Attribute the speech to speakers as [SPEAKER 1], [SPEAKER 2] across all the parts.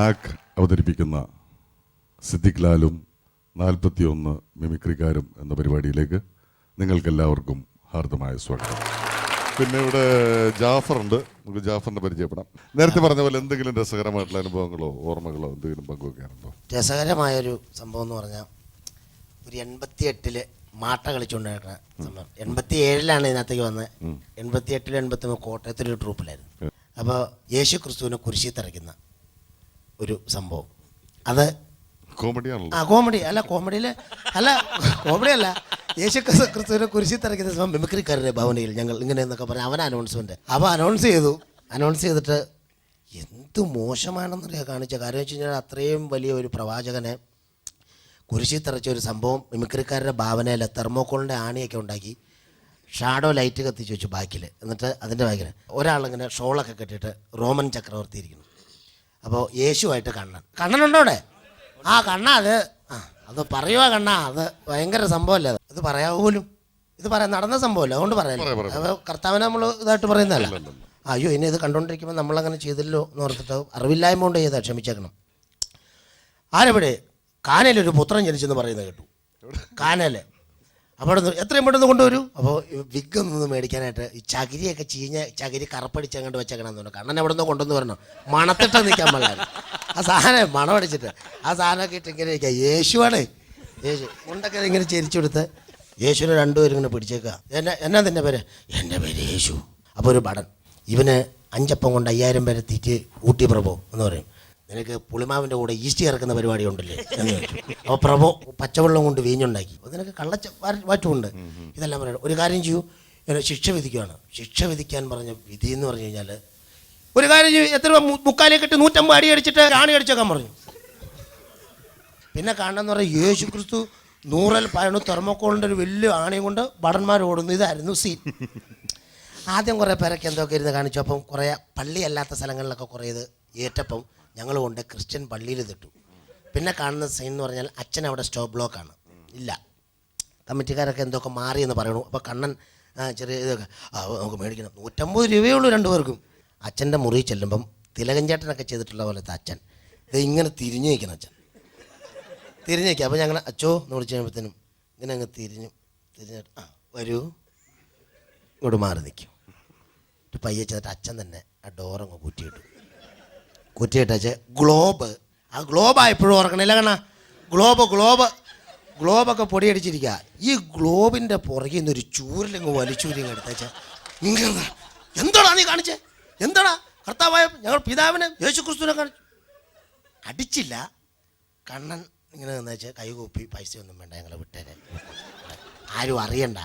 [SPEAKER 1] അണാക്ക് അവതരിപ്പിക്കുന്ന സിദ്ദിഖ് ലാലും നാൽപ്പത്തിയൊന്ന് മിമിക്രിക്കാരും എന്ന പരിപാടിയിലേക്ക് നിങ്ങൾക്കെല്ലാവർക്കും ഹാർദമായ സ്വാഗതം. പിന്നെ ഇവിടെ ഉണ്ട്. നമുക്ക് ജാഫറിനെ പരിചയപ്പെടാം. നേരത്തെ പറഞ്ഞ പോലെ എന്തെങ്കിലും രസകരമായിട്ടുള്ള അനുഭവങ്ങളോ ഓർമ്മകളോ എന്തെങ്കിലും പങ്കുവെക്കാനുണ്ടോ?
[SPEAKER 2] രസകരമായൊരു സംഭവം എന്ന് പറഞ്ഞാൽ ഒരു എൺപത്തി എട്ടിൽ മാട്ട കളിച്ചുകൊണ്ടിരിക്കുന്ന സമയം എൺപത്തി ഏഴിലാണ് ഇതിനകത്തേക്ക് വന്നത്. എൺപത്തി എട്ടിലും എൺപത്തി കോട്ടയത്തിലൊരു ട്രൂപ്പിലായിരുന്നു അപ്പോൾ യേശു ക്രിസ്തുവിനെ കുരിശി തറയ്ക്കുന്ന ഒരു സംഭവം. അത്
[SPEAKER 1] കോമഡിയാണല്ലോ.
[SPEAKER 2] ആ കോമഡി. അല്ല കോമഡിയിൽ അല്ല കോമഡി അല്ല യേശു ക്രിസ്തു ക്രിസ്തുവിനെ കുരിശി തിരക്കുന്ന സമയം മിമിക്രിക്കാരുടെ ഭവനയിൽ ഞങ്ങൾ ഇങ്ങനെ എന്നൊക്കെ പറഞ്ഞു അവൻ അനൗൺസ്മെന്റ് അപ്പോൾ അനൗൺസ് ചെയ്തു. അനൗൺസ് ചെയ്തിട്ട് എന്ത് മോശമാണെന്നറിയാം കാണിച്ച. കാര്യം വെച്ച് കഴിഞ്ഞാൽ അത്രയും വലിയ ഒരു പ്രവാചകനെ കുരിശി തറച്ച ഒരു സംഭവം മിമിക്രിക്കാരുടെ ഭാവനയിൽ തെർമോക്കോളിന്റെ ആണിയൊക്കെ ഉണ്ടാക്കി ഷാഡോ ലൈറ്റ് കത്തിച്ച് വെച്ചു ബാക്കിൽ എന്നിട്ട് അതിന്റെ ബാക്കിൽ ഒരാളിങ്ങനെ ഷോളൊക്കെ കെട്ടിയിട്ട് റോമൻ ചക്രവർത്തി ഇരിക്കുന്നു അപ്പോൾ യേശുവായിട്ട് കണ്ണൻ. കണ്ണനുണ്ടോ അവിടെ ആ കണ്ണ അത്. ആ അത് പറയുക കണ്ണ. അത് ഭയങ്കര സംഭവമല്ലേ അത്? ഇത് പറയാ പോലും ഇത് പറയാൻ നടന്ന സംഭവമല്ല അതുകൊണ്ട്
[SPEAKER 1] പറയാം.
[SPEAKER 2] അപ്പോൾ കർത്താവിനെ നമ്മൾ ഇതായിട്ട് പറയുന്നതല്ല. അയ്യോ ഇനി ഇത് കണ്ടുകൊണ്ടിരിക്കുമ്പോൾ നമ്മളങ്ങനെ ചെയ്തല്ലോ എന്ന് ഓർത്തിട്ട് അറിവില്ലായ്മ കൊണ്ട് ചെയ്താൽ ക്ഷമിച്ചേക്കണം. ആരെവിടെ? കാനയിലൊരു പുത്രൻ ജനിച്ചെന്ന് പറയുന്നത് കേട്ടു. കാനൽ. അപ്പോൾ അവിടെ നിന്ന് എത്രയും പെട്ടെന്ന് കൊണ്ടുവരൂ. അപ്പോൾ വിഗ് ഒന്ന് മേടിക്കാനായിട്ട് ഈ ചകിരിയൊക്കെ ചീഞ്ഞ ചകിരി കറപ്പടിച്ചങ്ങോട്ട് അങ്ങോട്ട് തോന്നുന്നു കണ്ണൻ അവിടെ നിന്ന് കൊണ്ടുവന്ന് വരണം മണത്തിട്ട് നിൽക്കാൻ പാടില്ല ആ സാധനം മണമടിച്ചിട്ട് ആ സാധനമൊക്കെ ഇട്ട് ഇങ്ങനെ ഇരിക്കുക യേശുവാണ്. യേശു മുണ്ടൊക്കെ ഇങ്ങനെ ചെരിച്ചെടുത്ത് യേശുവിനെ രണ്ടുപേരും ഇങ്ങനെ പിടിച്ചേക്കുക എന്നെ എന്നാ തന്നെ പേര്? എന്റെ പേര് യേശു. അപ്പോൾ ഒരു ഭടൻ. ഇവന് അഞ്ചപ്പം കൊണ്ട് അയ്യായിരം പേരെ തീറ്റ് ഊട്ടി പ്രഭു എന്ന് പറയും. നിനക്ക് പുളിമാവിന്റെ കൂടെ ഈസ്റ്റ് ചേർക്കുന്ന പരിപാടി ഉണ്ടല്ലേ എന്ന് അപ്പോൾ പ്രഭു പച്ചവെള്ളം കൊണ്ട് വീഞ്ഞുണ്ടാക്കി. അപ്പോൾ നിനക്ക് കള്ളച്ച വാറ്റുമുണ്ട്. ഇതെല്ലാം പറയണം ഒരു കാര്യം ചെയ്യൂ. എന്നെ ശിക്ഷ വിധിക്കുകയാണ് ശിക്ഷ വിധിക്കാൻ പറഞ്ഞ വിധി എന്ന് പറഞ്ഞു കഴിഞ്ഞാൽ ഒരു കാര്യം ചെയ്യൂ. എത്ര രൂപ മു- മുക്കാലേ കെട്ടി നൂറ്റമ്പത് അടി അടിച്ചിട്ട് കാണി അടിച്ചേക്കാൻ പറഞ്ഞു. പിന്നെ കാണണമെന്ന് പറഞ്ഞാൽ യേശു ക്രിസ്തു നൂറൽ പയണു തെർമോക്കോളിന്റെ ഒരു വലിയ ആണയും കൊണ്ട് ഭടന്മാർ ഓടുന്നു. ഇതായിരുന്നു സീൻ ആദ്യം കുറേ പേരൊക്കെ എന്തൊക്കെ ഇരുന്ന് കാണിച്ചു. അപ്പം കുറേ പള്ളിയല്ലാത്ത സ്ഥലങ്ങളിലൊക്കെ കുറേ ഇത് ഏറ്റപ്പം ഞങ്ങൾ കൊണ്ട് ക്രിസ്ത്യൻ പള്ളിയിൽ തിട്ടു പിന്നെ കാണുന്ന സീൻ എന്ന് പറഞ്ഞാൽ അച്ഛൻ അവിടെ സ്റ്റോപ്പ് ബ്ലോക്കാണ് ഇല്ല. കമ്മിറ്റിക്കാരൊക്കെ എന്തൊക്കെ മാറി എന്ന് പറയണു. അപ്പോൾ കണ്ണൻ ചെറിയ ഇതൊക്കെ നമുക്ക് മേടിക്കണം. നൂറ്റമ്പത് രൂപയുള്ളൂ രണ്ടുപേർക്കും. അച്ഛന്റെ മുറി ചെല്ലുമ്പം തിലകൻ ചേട്ടനൊക്കെ ചെയ്തിട്ടുള്ള പോലത്തെ അച്ഛൻ. ഇത് ഇങ്ങനെ തിരിഞ്ഞു നിൽക്കണം അച്ഛൻ. തിരിഞ്ഞു നിൽക്കുക. അപ്പോൾ ഞങ്ങൾ അച്ഛോ എന്ന് വിളിച്ചു കഴിയുമ്പോഴത്തേനും ഇങ്ങനെ അങ്ങ് തിരിഞ്ഞു തിരിഞ്ഞിട്ട് ആ വരൂ. ഇങ്ങോട്ട് മാറി നിൽക്കും. പയ്യെ ചെന്നിട്ട് അച്ഛൻ തന്നെ ആ ഡോറങ്ങ് കുറ്റിയിട്ടു കുറ്റിയിട്ടച്ച് ഗ്ലോബ്. ആ ഗ്ലോബ് എപ്പോഴും ഓർക്കണില്ല കണ്ണ. Globe globe. ഗ്ലോബൊക്കെ പൊടിയടിച്ചിരിക്കുക ഈ ഗ്ലോബിന്റെ പുറകിൽ നിന്ന് ഒരു ചൂരലങ്ങ് വലിച്ചൂരിങ് എടുത്തച്ച എന്തോടാ നീ കാണിച്ചേ? എന്താടാ? കർത്താവായ ഞങ്ങൾ പിതാവിനെ യേശു ക്രിസ്തുവിനെ കാണിച്ചു. അടിച്ചില്ല. കണ്ണൻ ഇങ്ങനെ നിന്നേച്ച് കൈകൂപ്പി പൈസ ഒന്നും വേണ്ട ഞങ്ങളെ വിട്ടേരെ ആരും അറിയണ്ട.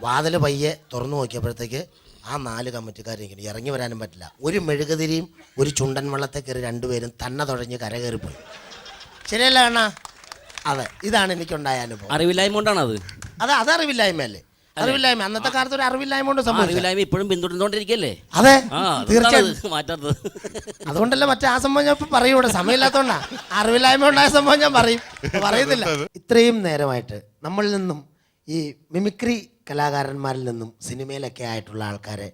[SPEAKER 2] വാതിൽ പയ്യെ തുറന്നു നോക്കിയപ്പോഴത്തേക്ക് ആ നാല് കമ്മിറ്റിക്കാരെങ്കിലും ഇറങ്ങി വരാനും പറ്റില്ല. ഒരു മെഴുകുതിരിയും ഒരു ചുണ്ടൻ വെള്ളത്തെ കയറി രണ്ടുപേരും തന്നെ തുഴഞ്ഞ് കര കയറിപ്പോയി ശരിയല്ല കണ്ണാ അതെ ഇതാണ് എനിക്കുണ്ടായ അനുഭവം.
[SPEAKER 3] അറിവില്ലായ്മ കൊണ്ടാണ് അത്
[SPEAKER 2] അത് അത്. അറിവില്ലായ്മയല്ലേ അറിവില്ലായ്മ. അന്നത്തെ കാലത്ത് ഒരു അറിവില്ലായ്മ കൊണ്ട് സംഭവിച്ചു
[SPEAKER 3] അറിവില്ലായ്മ ഇപ്പോഴും പിന്തുടർന്നുകൊണ്ടിരിക്കല്ലേ
[SPEAKER 2] അതെ
[SPEAKER 3] ആ
[SPEAKER 2] തീർച്ചയായും
[SPEAKER 3] തീർച്ചയായും. മാറ്റാത്തത്.
[SPEAKER 2] അതുകൊണ്ടല്ലേ മറ്റേ ആ സംഭവം ഞാൻ ഇപ്പൊ പറയും ഇവിടെ സമയമില്ലാത്തോണ്ടാ. അറിവില്ലായ്മ ഉണ്ടായ സംഭവം ഞാൻ പറയും. ഇപ്പൊ പറയുന്നില്ല. ഇത്രയും നേരമായിട്ട് നമ്മളിൽ നിന്നും ഈ മിമിക്രി കലാകാരന്മാരിൽ നിന്നും സിനിമയിലൊക്കെ ആയിട്ടുള്ള ആൾക്കാരെ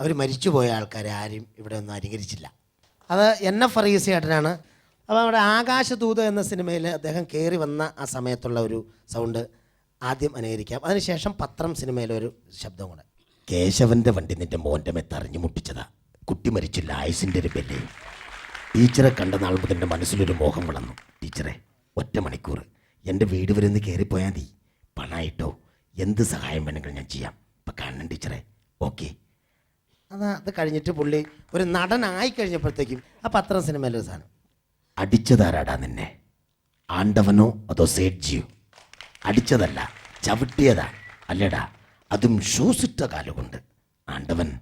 [SPEAKER 2] അവർ മരിച്ചുപോയ ആൾക്കാരെ ആരും ഇവിടെ ഒന്നും അനുകരിച്ചില്ല. അത് എൻ എഫ് ഫറീസ് ചേട്ടനാണ് അപ്പോൾ അവിടെ ആകാശദൂത് എന്ന സിനിമയിൽ അദ്ദേഹം കയറി വന്ന ആ സമയത്തുള്ള ഒരു സൗണ്ട് ആദ്യം അനുകരിക്കാം. അതിനുശേഷം പത്രം സിനിമയിലെ ഒരു ശബ്ദം കൂടെ. കേശവന്റെ വണ്ടി നിന്റെ മോന്റെ മെത്തറിഞ്ഞു മുട്ടിച്ചതാ. കുട്ടി മരിച്ചില്ല ആയുസിന്റെ ഒരു പെല്ലേ. ടീച്ചറെ കണ്ട നാൾ മുതൽ എന്റെ മനസ്സിലൊരു മോഹം വളർന്നു. ടീച്ചറെ ഒറ്റ മണിക്കൂർ എന്റെ വീട് വരെ ഒന്ന് കയറിപ്പോയാൽ മതി. പണമായിട്ടോ എന്ത് സഹായം വേണമെങ്കിലും ഞാൻ ചെയ്യാം. ഇപ്പം കാണണം ടീച്ചറെ. ഓക്കെ. അത് അത് കഴിഞ്ഞിട്ട് പുള്ളി ഒരു നടനായി കഴിഞ്ഞപ്പോഴത്തേക്കും ആ പത്രം സിനിമയിലൊരു സാധനം. അടിച്ചതാരാടാ നിന്നെ? ആണ്ടവനോ അതോ സേഡ്ജിയോ അടിച്ചതല്ല ചവിട്ടിയതാ. അല്ലടാ അതും ഷൂസിട്ട കാലുകൊണ്ട്. ആണ്ടവൻ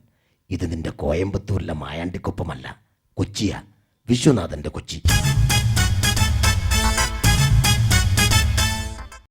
[SPEAKER 2] ഇത് നിന്റെ കോയമ്പത്തൂരിലെ മായാണ്ടിക്കൊപ്പമല്ല കൊച്ചിയാ. വിശ്വനാഥന്റെ കൊച്ചി.